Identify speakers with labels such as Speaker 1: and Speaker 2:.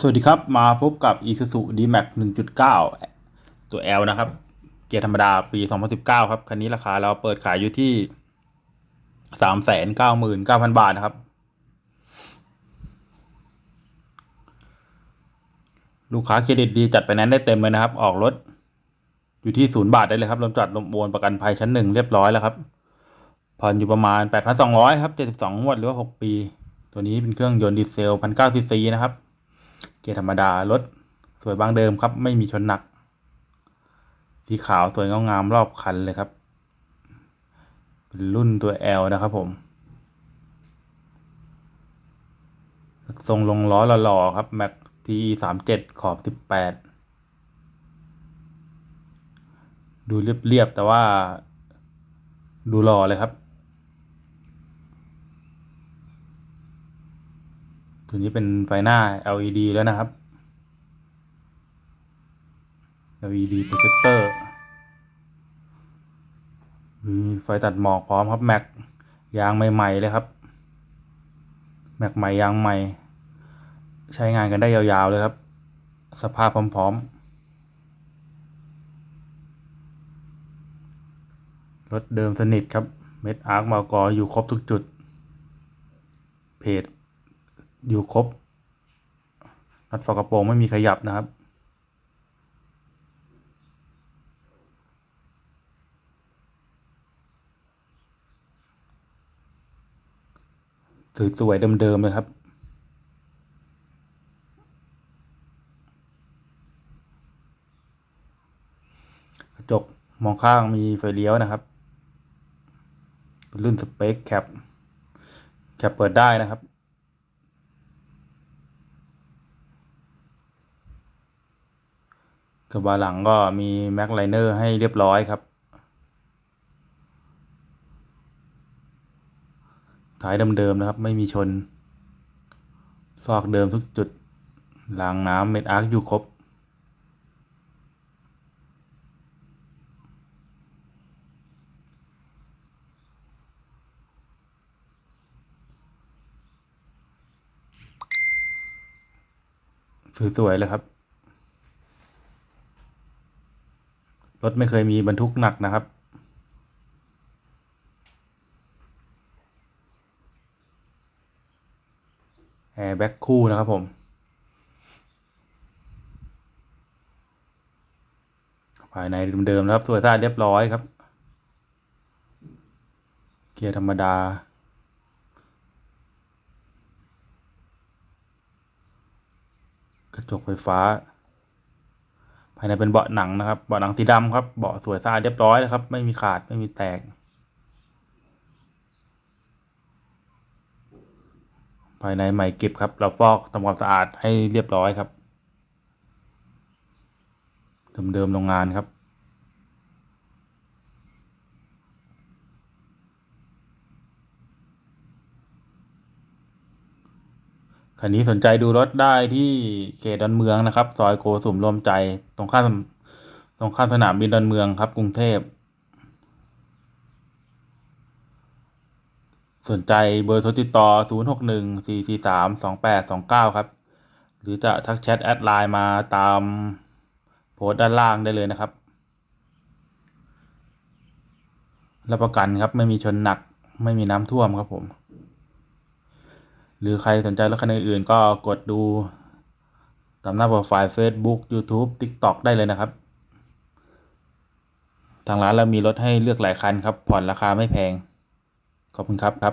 Speaker 1: สวัสดีครับ มาพบกับ Isuzu D-Max 1.9 ตัว L นะครับ เกียร์ธรรมดาปี 2019 ครับ คันนี้ราคาเราเปิดขายอยู่ที่ 399,000 บาทนะครับ ลูกค้าเครดิตดีจัดไปนั้นได้เต็มเลยนะครับ ออกรถ อยู่ที่ศูนย์บาทได้เลยครับรวมจัดรวมโอนประกันภัยชั้นหนึ่งเรียบร้อยแล้วครับผ่อนอยู่ประมาณ 8,200 ครับ 72งวดหรือว่า 6 ปี ตัวนี้เป็นเครื่องยนต์ดีเซล 1,900ซีซีนะครับ เกียร์ธรรมดารถสวยบางเดิมครับ ไม่มีชนหนัก สีขาวสวยงามงามรอบคันเลยครับ เป็นรุ่นตัว L นะครับผม ทรงลงล้อหล่อๆครับ Max T 3 7ขอบ 18 ดูเรียบๆ แต่ว่าดูหล่อเลยครับ ตัวนี้เป็นไฟหน้า LED แล้วนะครับ LED projector มีไฟตัดหมอกพร้อมครับแม็กยางใหม่ๆเลยครับแม็กใหม่ยางใหม่ ใช้งานกันได้ยาวๆเลยครับ สภาพพร้อมๆ รถเดิมสนิทครับ เม็ดอาร์คมากออยู่ครบทุกจุด เพจ อยู่ครบนัดฝากระโปรงไม่มีขยับนะครับ สวยๆเดิมๆเลยครับกระจกมองข้างมีไฟเลี้ยวนะครับ รุ่นสเปคแคปแคปเปิดได้นะครับ กระบะหลังก็มีแม็กไลเนอร์ให้เรียบร้อยครับ ท้ายเดิมๆนะครับ ไม่มีชน ซอกเดิมทุกจุดรางน้ำเม็ดอาร์คอยู่ครบสวยๆเลยครับ รถไม่เคยมีบรรทุกหนักนะครับ แอร์แบ็คคู่นะครับผม ภายในเดิมๆนะครับ สวยสะอาดเรียบร้อยครับ เกียร์ธรรมดากระจกไฟฟ้าายในเป็นเบาะหนังนะครับ เบาะหนังสีดำครับเบาะสวยสะอาดเรียบร้อยแล้วครับ ไม่มีขาดไม่มีแตก ภายในใหม่เก็บครับ เราฟอกทำความสะอาดให้เรียบร้อยครับ เดิมๆโรงงานครับ คันนี้สนใจดูรถได้ที่เขตดอนเมืองนะครับ ซอยโกสุมรวมใจตรงข้ามตรงข้ามสนามบินดอนเมืองครับ กรุงเทพ สนใจเบอร์โทรติดต่อ 0 6 1 4 4 3 2 8 2 9 ครับ หรือจะทักแชทแอดไลน์มาตามโพสต์ด้านล่างได้เลยนะครับ รับประกันครับไม่มีชนหนักไม่มีน้ำท่วมครับผม หรือใครสนใจรถคันอื่นๆ ก็กดดูตามหน้าโปรไฟล์ Facebook YouTube TikTok ได้เลยนะครับ ทางร้านเรามีรถให้เลือกหลายคันครับ ผ่อนราคาไม่แพง ขอบคุณครับครับ